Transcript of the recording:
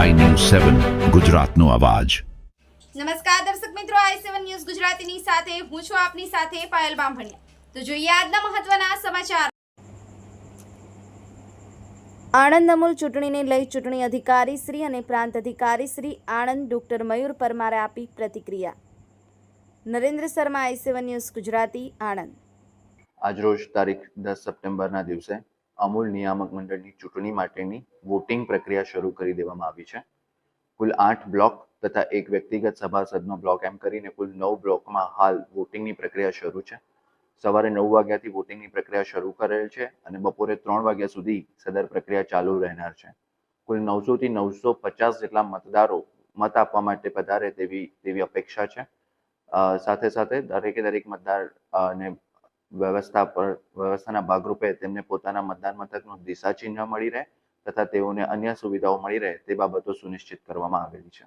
સેવન ગુજરાતનો અવાજ. નમસ્કાર દર્શક મિત્રો આઈ સેવન ન્યૂઝ ગુજરાતીની સાથે હું છું આપની સાથે પાયલ બામભણિયા. તો જોઈએ આજના મહત્વના સમાચાર. આણંદ અમૂલ ચૂંટણીને લઈ ચૂંટણી અધિકારી શ્રી અને પ્રાંત અધિકારી શ્રી આણંદ ડોક્ટર મયુર પરમારે આપી પ્રતિક્રિયા. Narendra Sharma I seven news Gujarati Anand. આજરોજ તારીખ દસ સપ્ટેમ્બરના દિવસે અમૂલ નિયામક મંડળની ચૂંટણી માટેની વોટિંગ પ્રક્રિયા શરૂ કરી દેવામાં આવી છે. કુલ આઠ બ્લોક તથા એક વ્યક્તિગત સભાસદનો બ્લોક એમ કરીને કુલ નવ બ્લોકમાં હાલ વોટિંગની પ્રક્રિયા શરૂ છે. સવારે નવ વાગ્યાથી વોટિંગની પ્રક્રિયા શરૂ કરેલ છે અને બપોરે ત્રણ વાગ્યા સુધી સદર પ્રક્રિયા ચાલુ રહેનાર છે. કુલ નવસો થી નવસો પચાસ જેટલા મતદારો મત આપવા માટે પધારે તેવી તેવી અપેક્ષા છે. સાથે સાથે દરેકે દરેક મતદાર અ, ને વ્યવસ્થા પર, વ્યવસ્થાના ભાગરૂપે તેમને પોતાના મતદાન મથકનું દિશા ચિહ્ન મળી રહે તથા તેઓને અન્ય સુવિધાઓ મળી રહે તે બાબતો સુનિશ્ચિત કરવામાં આવેલી છે.